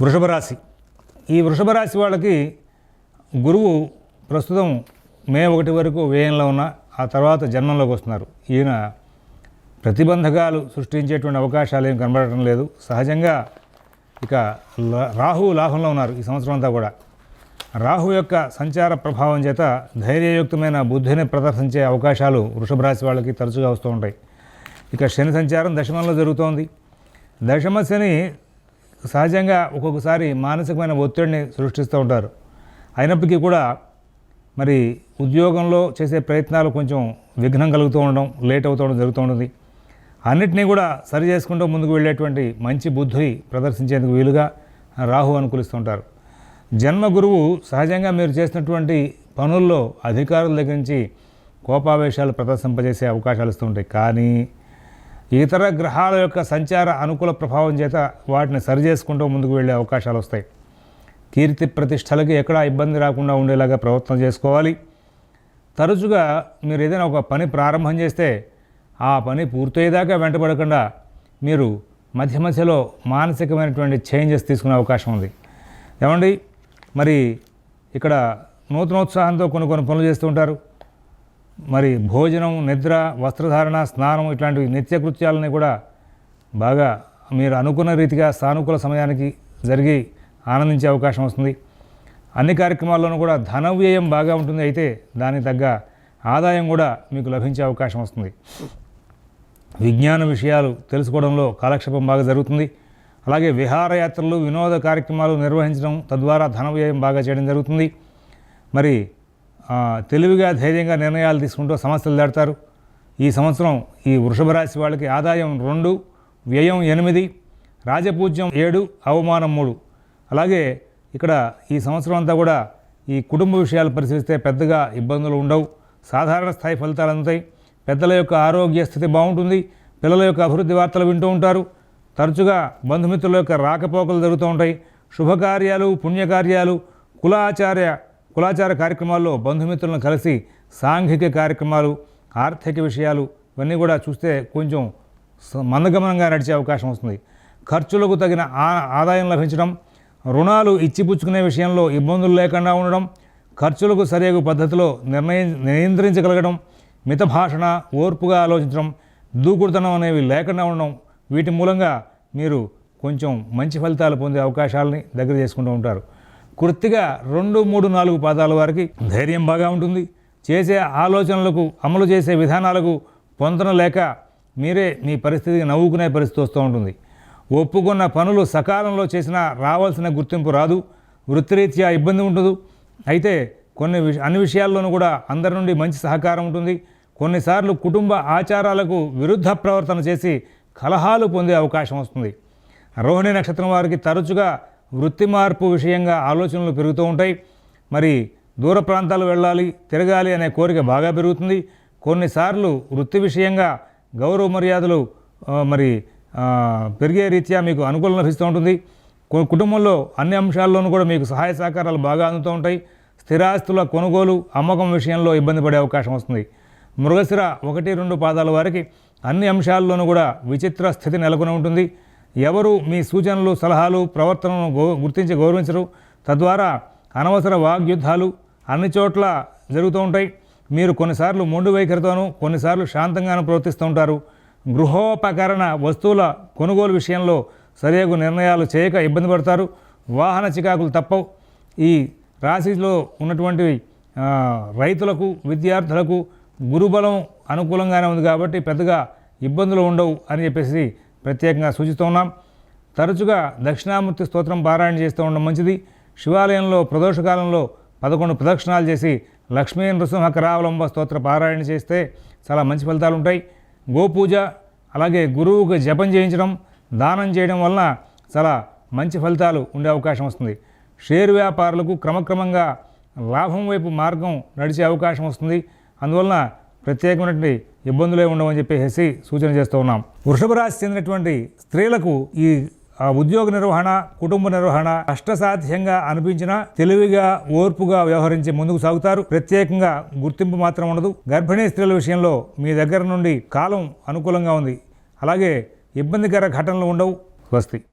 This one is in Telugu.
వృషభ రాశి ఈ వృషభ రాశి వాళ్ళకి గురువు ప్రస్తుతం మే ఒకటి వరకు వ్యయంలో ఉన్న ఆ తర్వాత జన్మంలోకి వస్తున్నారు. ఈయన ప్రతిబంధకాలు సృష్టించేటువంటి అవకాశాలు ఏం కనబడటం లేదు. సహజంగా ఇక రాహు లాభంలో ఉన్నారు ఈ సంవత్సరం అంతా కూడా. రాహు యొక్క సంచార ప్రభావం చేత ధైర్యయుక్తమైన బుద్ధిని ప్రదర్శించే అవకాశాలు వృషభ రాశి వాళ్ళకి తరచుగా వస్తూ ఉంటాయి. ఇక శని సంచారం దశమంలో జరుగుతోంది. దశమ శని సహజంగా ఒక్కొక్కసారి మానసికమైన ఒత్తిడిని సృష్టిస్తూ ఉంటారు. అయినప్పటికీ కూడా మరి ఉద్యోగంలో చేసే ప్రయత్నాలు కొంచెం విఘ్నం కలుగుతూ ఉండడం లేట్ అవుతూ ఉండడం జరుగుతూ ఉంటుంది. అన్నిటినీ కూడా సరి చేసుకుంటూ ముందుకు వెళ్ళేటువంటి మంచి బుద్ధి ప్రదర్శించేందుకు వీలుగా రాహు అనుకూలిస్తూ ఉంటారు. జన్మ గురువు సహజంగా మీరు చేసినటువంటి పనుల్లో అధికారుల దగ్గర నుంచి కోపావేశాలు ప్రదర్శింపజేసే అవకాశాలు ఇస్తూ ఉంటాయి. కానీ ఇతర గ్రహాల యొక్క సంచార అనుకూల ప్రభావం చేత వాటిని సరిచేసుకుంటూ ముందుకు వెళ్ళే అవకాశాలు వస్తాయి. కీర్తి ప్రతిష్టలకి ఎక్కడా ఇబ్బంది రాకుండా ఉండేలాగా ప్రయత్నం చేసుకోవాలి. తరచుగా మీరు ఏదైనా ఒక పని ప్రారంభం చేస్తే ఆ పని పూర్తయ్యేదాకా వెంటబడకుండా మీరు మధ్య మధ్యలో మానసికమైనటువంటి చేంజెస్ తీసుకునే అవకాశం ఉంది. ఏమండి? మరి ఇక్కడ నూతనోత్సాహంతో కొన్ని కొన్ని పనులు చేస్తూ ఉంటారు. మరి భోజనం నిద్ర వస్త్రధారణ స్నానం ఇట్లాంటి నిత్యకృత్యాలని కూడా బాగా మీరు అనుకున్న రీతిగా సానుకూల సమయానికి జరిగి ఆనందించే అవకాశం వస్తుంది. అన్ని కార్యక్రమాల్లోనూ కూడా ధన వ్యయం బాగా ఉంటుంది. అయితే దానికి తగ్గ ఆదాయం కూడా మీకు లభించే అవకాశం వస్తుంది. విజ్ఞాన విషయాలు తెలుసుకోవడంలో కాలక్షేపం బాగా జరుగుతుంది. అలాగే విహారయాత్రలు వినోద కార్యక్రమాలు నిర్వహించడం తద్వారా ధన వ్యయం బాగా చేయడం జరుగుతుంది. మరి తెలివిగా ధైర్యంగా నిర్ణయాలు తీసుకుంటూ సమస్యలు దాడతారు ఈ సంవత్సరం ఈ వృషభ రాశి వాళ్ళకి ఆదాయం రెండు వ్యయం ఎనిమిది రాజపూజ్యం ఏడు అవమానం మూడు. అలాగే ఇక్కడ ఈ సంవత్సరం అంతా కూడా ఈ కుటుంబ విషయాలు పరిశీలిస్తే పెద్దగా ఇబ్బందులు ఉండవు. సాధారణ స్థాయి ఫలితాలు అందుతాయి. పెద్దల యొక్క ఆరోగ్య స్థితి బాగుంటుంది. పిల్లల యొక్క అభివృద్ధి వార్తలు వింటూ ఉంటారు. తరచుగా బంధుమిత్రుల యొక్క రాకపోకలు జరుగుతూ ఉంటాయి. శుభకార్యాలు పుణ్యకార్యాలు కులాచార్య కులాచార కార్యక్రమాల్లో బంధుమిత్రులను కలిసి సాంఘిక కార్యక్రమాలు ఆర్థిక విషయాలు ఇవన్నీ కూడా చూస్తే కొంచెం మందగమనంగా నడిచే అవకాశం వస్తుంది. ఖర్చులకు తగిన ఆ- ఆదాయం లభించడం రుణాలు ఇచ్చిపుచ్చుకునే విషయంలో ఇబ్బందులు లేకుండా ఉండడం ఖర్చులకు సరియగు పద్ధతిలో నిర్ణయం నియంత్రించగలగడం మితభాషణ ఓర్పుగా ఆలోచించడం దూకుడుతనం అనేవి లేకుండా ఉండడం వీటి మూలంగా మీరు కొంచెం మంచి ఫలితాలు పొందే అవకాశాలని దగ్గర చేసుకుంటూ ఉంటారు. కృత్తిగా రెండు మూడు నాలుగు పాదాల వారికి ధైర్యం బాగా ఉంటుంది. చేసే ఆలోచనలకు అమలు చేసే విధానాలకు పొందన లేక మీరే మీ పరిస్థితికి నవ్వుకునే పరిస్థితి వస్తూ ఉంటుంది. ఒప్పుకున్న పనులు సకాలంలో చేసినా రావాల్సిన గుర్తింపు రాదు. వృత్తిరీత్యా ఇబ్బంది ఉంటుంది. అయితే కొన్ని విష అన్ని విషయాల్లోనూ కూడా అందరి నుండి మంచి సహకారం ఉంటుంది. కొన్నిసార్లు కుటుంబ ఆచారాలకు విరుద్ధ ప్రవర్తన చేసి కలహాలు పొందే అవకాశం వస్తుంది. రోహిణి నక్షత్రం వారికి తరచుగా వృత్తి మార్పు విషయంగా ఆలోచనలు పెరుగుతూ ఉంటాయి. మరి దూర ప్రాంతాలు వెళ్ళాలి తిరగాలి అనే కోరిక బాగా పెరుగుతుంది. కొన్నిసార్లు వృత్తి విషయంగా గౌరవ మర్యాదలు మరి పెరిగే రీత్యా మీకు అనుకూలం లభిస్తూ ఉంటుంది. కుటుంబంలో అన్ని అంశాల్లోనూ కూడా మీకు సహాయ సహకారాలు బాగా అందుతూ ఉంటాయి. స్థిరాస్తుల కొనుగోలు అమ్మకం విషయంలో ఇబ్బంది పడే అవకాశం వస్తుంది. మృగశిర ఒకటి రెండు పాదాల వారికి అన్ని అంశాల్లోనూ కూడా విచిత్ర స్థితి నెలకొని ఉంటుంది. ఎవరు మీ సూచనలు సలహాలు ప్రవర్తనను గౌ గుర్తించి గౌరవించరు. తద్వారా అనవసర వాగ్యుద్ధాలు అన్ని చోట్ల జరుగుతూ ఉంటాయి. మీరు కొన్నిసార్లు మొండు వైఖరితోనూ కొన్నిసార్లు శాంతంగానూ ప్రవర్తిస్తూ ఉంటారు. గృహోపకరణ వస్తువుల కొనుగోలు విషయంలో సరియగు నిర్ణయాలు చేయక ఇబ్బంది పడతారు. వాహన చికాకులు తప్పవు. ఈ రాశిలో ఉన్నటువంటి రైతులకు విద్యార్థులకు గురుబలం అనుకూలంగానే ఉంది కాబట్టి పెద్దగా ఇబ్బందులు ఉండవు అని చెప్పేసి ప్రత్యేకంగా సూచిస్తూ ఉన్నాం. తరచుగా దక్షిణామూర్తి స్తోత్రం పారాయణ చేస్తూ ఉండడం మంచిది. శివాలయంలో ప్రదోషకాలంలో పదకొండు ప్రదక్షిణాలు చేసి లక్ష్మీ నృసింహ కరావలంబ స్తోత్ర పారాయణ చేస్తే చాలా మంచి ఫలితాలు ఉంటాయి. గోపూజ అలాగే గురువుకు జపం చేయించడం దానం చేయడం వలన చాలా మంచి ఫలితాలు ఉండే అవకాశం వస్తుంది. షేర్ వ్యాపారులకు క్రమక్రమంగా లాభం వైపు మార్గం నడిచే అవకాశం వస్తుంది. అందువలన ప్రత్యేకమైనటువంటి ఇబ్బందులే ఉండవని చెప్పేసి సూచన చేస్తూ ఉన్నాం. వృషభ రాశి చెందినటువంటి స్త్రీలకు ఈ ఉద్యోగ నిర్వహణ కుటుంబ నిర్వహణ కష్టసాధ్యంగా అనిపించినా తెలివిగా ఓర్పుగా వ్యవహరించి ముందుకు సాగుతారు. ప్రత్యేకంగా గుర్తింపు మాత్రం ఉండదు. గర్భిణీ స్త్రీల విషయంలో మీ దగ్గర నుండి కాలం అనుకూలంగా ఉంది. అలాగే ఇబ్బందికర ఘటనలు ఉండవు. స్వస్తి.